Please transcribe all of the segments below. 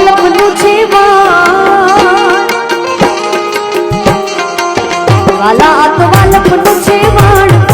લખનું છે વાલા આ તો વાલપનું છે વાણ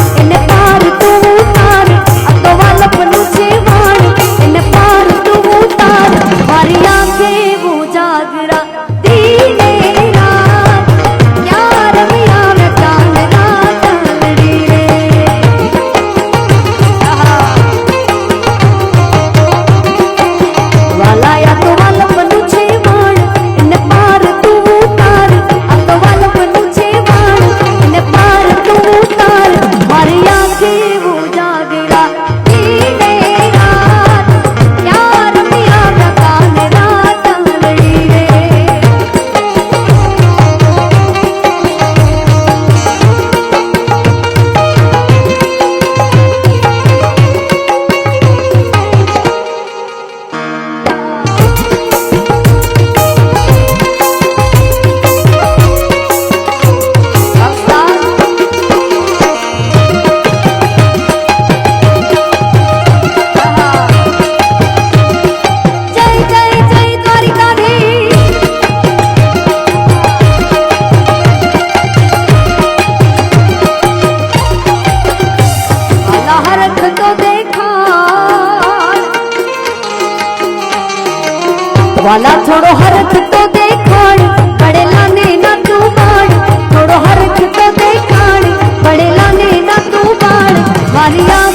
બહાર થતો દેખાણ વાલા થોડો હરખ તો દેખાણ પડેલા ને ના તું બાણ થોડો હરખ તો દેખાણ પડેલા ને ના તું બાણ વાલિયા